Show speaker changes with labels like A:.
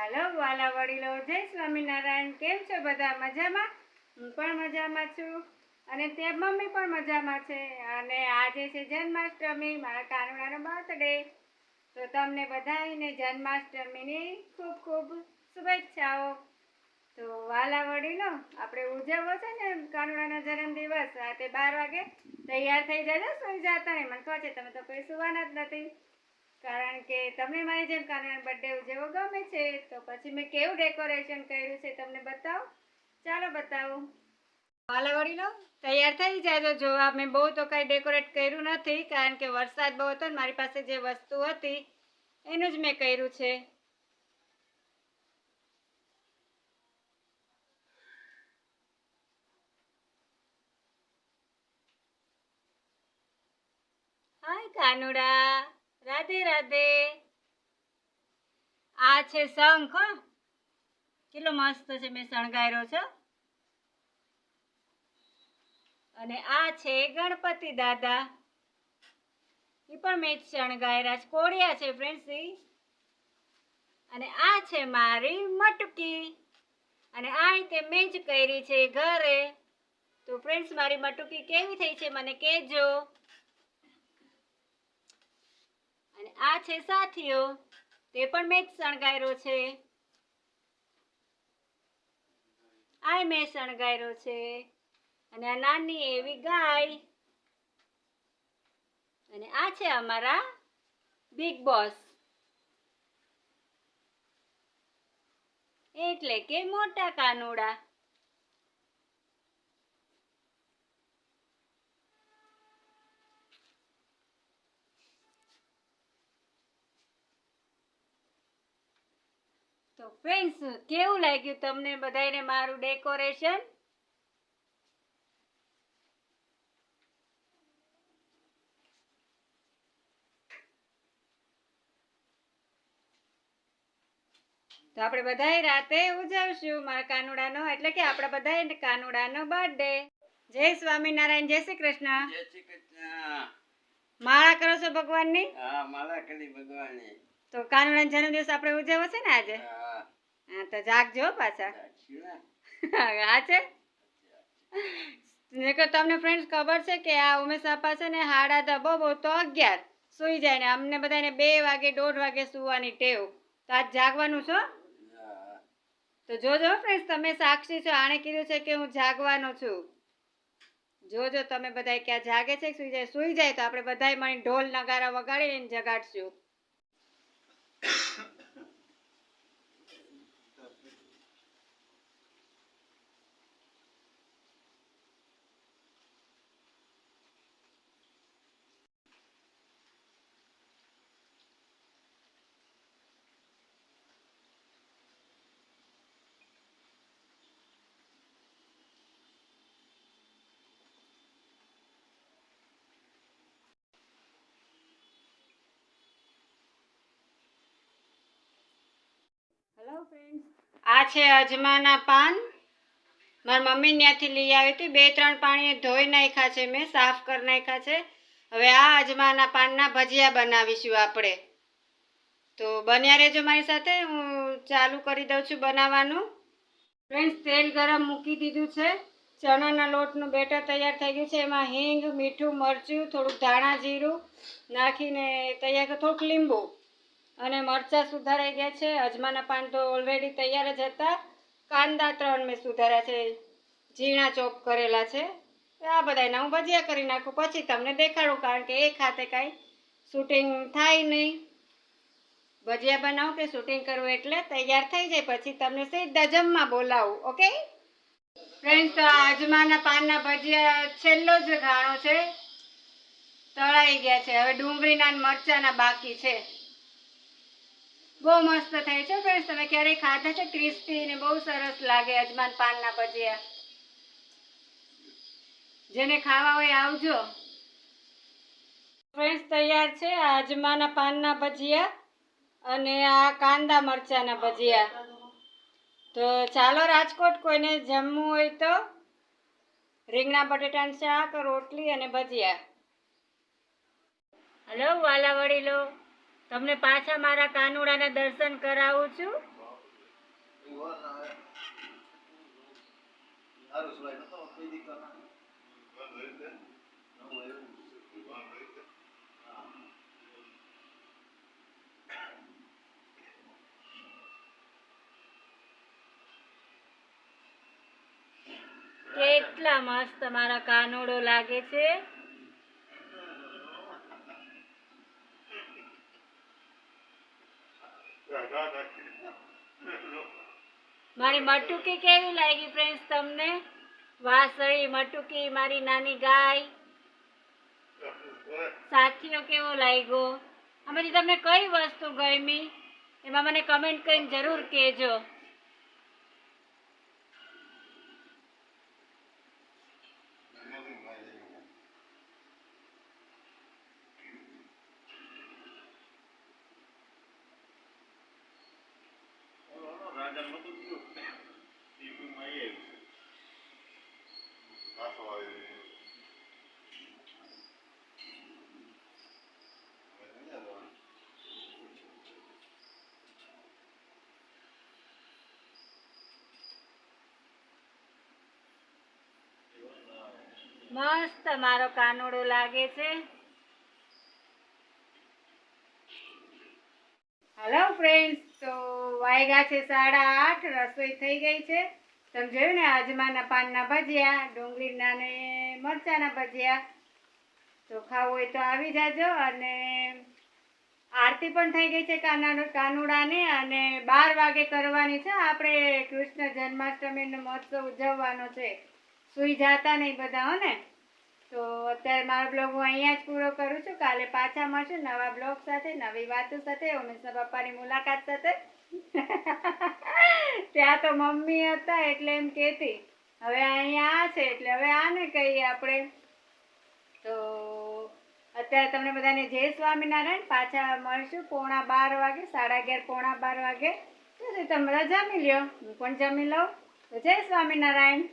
A: હાલો, વાલા વડીલો, જય સ્વામિનારાયણ. કેમ છો બધા? મજામાં? હું પણ મજામાં છું. અને તે મમ્મી પણ મજામાં છે. અને આજે છે જન્માષ્ટમી, મારા કાનુડાનો બર્થડે તો તમને બધાને જન્માષ્ટમીની ખૂબ ખૂબ શુભેચ્છાઓ. તો વાલા વડીલો, આપણે ઉજવવો છે ને કાનુડાનો જન્મદિવસ? રાતે બાર વાગે તૈયાર થઈ જજો, સુઈ જતા નહીં. મને કહો છે, તમે તો કોઈ સુવાના જ નથી. કે તમને મારી જેમ કાનાનો બર્થડે ઉજવવો ગમે છે, તો પછી મેં કેવું ડેકોરેશન કર્યું છે તમને બતાવો? ચાલો બતાવો. વાલા વડીલો તૈયાર થઈ જાજો જોવા. મેં બહુ તો કાંઈ ડેકોરેટ કર્યું નથી, કારણ કે વરસાદ બહુ હતો મારી પાસે જે વસ્તુ હતી, એનું જ મેં કર્યું છે. હાય કાનુડા. રાધે રાધે. આ છે શંખ કેટલો મસ્ત છે, મેં શણગાર્યો છે. અને આ છે ગણપતિ દાદા. એ પણ મેં શણગાર્યા છે. કોળિયા છે ફ્રેન્ડ્સ અને આ છે મારી મટકી. અને આ રીતે મેં જ કરી છે ઘરે. તો ફ્રેન્ડ્સ મારી મટકી કેવી થઈ છે, મને કહેજો. અને આ છે સાથીઓ, તે પણ મેં જ શણગાર્યો છે. આ મેં શણગાર્યો છે. અને આ નાની એવી ગાય. અને આ છે અમારા બિગ બોસ. એટલે કે મોટા કાનુડા. તો ફ્રેન્ડ્સ કેવું લાગ્યું તમને બધાને મારું ડેકોરેશન? તો આપણે બધાએ રાતે ઉજવશું મારા કાનુડાનો એટલે કે આપણે બધાએ કાનુડાનો બર્થડે જય સ્વામિનારાયણ જય શ્રી કૃષ્ણ.
B: જય શ્રી કૃષ્ણ.
A: માળા કરો છો ભગવાનની?
B: હા માળા કરી ભગવાને.
A: તો કાનુડાનો જન્મદિવસ આપણે ઉજવવો છે ને આજે?
B: હા.
A: તો જાગજો પાછા. હા છે? નકર તમને ફ્રેન્ડ ખબર છે કે આ ઉમેશ આપા છે ને હાડા તો બહુ તો અગિયાર. સુઈ જાય ને અમને બધાને બે વાગે દોઢ વાગે સુવાની ટેવ. તો આજ જાગવાનું છો? તો જોજો ફ્રેન્ડ તમે સાક્ષી છો. આણે કીધું છે કે હું જાગવાનો છું. જોજો તમે બધા ક્યાં જાગે છે સુઈ જાય? સુઈ જાય તો આપણે બધાય મળી ઢોલ નગારા વગાડીને જગાડશું. આ છે અજમાના પાન. મારી મમ્મી ત્યાંથી લઈ આવી હતી. બે, ત્રણ પાણીએ ધોઈ નાખ્યા છે મેં, સાફ કરી નાખ્યા છે. હવે આ અજમાના પાનના ભજીયા બનાવીશું આપણે. તો બન્યા રહેજો મારી સાથે. હું ચાલુ કરી દઉં છું બનાવવાનું. ફ્રેન્ડ્સ તેલ ગરમ મૂકી દીધું છે. ચણાના લોટનું બેટર તૈયાર થઈ ગયું છે. એમાં હિંગ, મીઠું, મરચું, થોડુંક ધાણા જીરું નાખીને તૈયાર થોડુંક લીંબુ. અને મરચાં સુધારાઈ ગયા છે. અજમાના પાન તો ઓલરેડી તૈયાર જ હતા. કાંદા ત્રણ મેં સુધાર્યા છે. ઝીણા ચોપ કરેલા છે. આ બધાના હું ભજીયા કરી નાખું. પછી તમને દેખાડું, કારણ કે એ ખાતે કાંઈ શૂટિંગ થાય નહીં. ભજીયા બનાવું કે શૂટિંગ કરવું એટલે તૈયાર થઈ જાય. પછી તમને સીધા જમવા બોલાવું, ઓકે? ફ્રેન્ડ તો અજમાના પાનના ભજીયા છેલ્લો જ ઘાણો છે. તળાઈ ગયા છે. હવે ડુંગળીના મરચાંના બાકી છે. બહુ મસ્ત થાય છે ફ્રેન્ડ્સ તમે ક્યારેય ખાધા છે? ક્રિસ્પી ને બહુ સરસ લાગે અજમાન પાનના ભજીયા. જેને ખાવા હોય આવજો. ફ્રેન્ડ્સ તૈયાર છે આ અજમાના પાનના ભજીયા અને આ કાંદા મરચાંના ભજીયા. તો ચાલો રાજકોટ કોઈને જમવું હોય તો રીંગણા બટેટાનું શાક, રોટલી અને ભજીયા. હલો વાલા વડીલો તમને પાછા મારા કાનુડાના દર્શન કરાવું છું? કેટલા મસ્ત મારા કાનુડો લાગે છે. મારી મટુકી કેવી લાગી ફ્રેન્ડ્સ તમને? વાસળી મટુકી, મારી નાની ગાય. સાથીઓ, કેવો લાગ્યો? આમાંથી તમને કઈ વસ્તુ ગમી? એમાં મને કમેન્ટ કરીને જરૂર કહેજો. મસ્ત મારો કાનોડો લાગે છે. હેલો ફ્રેન્ડ્સ તો વાયગા છે સાડા આઠ, રસોઈ થઈ ગઈ છે. તમે જોયું ને અજમાના પાનના ભજીયા, ડુંગળીના ને મરચાના ભજીયા. તો ખાવું હોય તો આવી જાજો અને આરતી પણ થઈ ગઈ છે કાના, કાનુડાની અને બાર વાગે કરવાની છે. આપણે કૃષ્ણ જન્માષ્ટમીનો મહોત્સવ ઉજવવાનો છે. સુઈ જતા નહીં બધા, હો ને? તો અત્યારે મારો બ્લોગ હું અહીંયા જ પૂરો કરું છું. કાલે પાછા મળશું નવા બ્લોગ સાથે, નવી વાતો સાથે, ઉમેશના પપ્પાની મુલાકાત સાથે. ત્યાં તો મમ્મી હતા એટલે એમ કહેતી, હવે અહીંયા આ છે એટલે હવે આને કહીએ આપણે. તો અત્યારે તમને બધાને જય સ્વામિનારાયણ. પાછા મળશું પોણા બાર વાગે, સાડા અગિયાર, પોણા બાર વાગે. તો તમે બધા જમી લ્યો. હું પણ જમી લઉં. તો જય સ્વામિનારાયણ.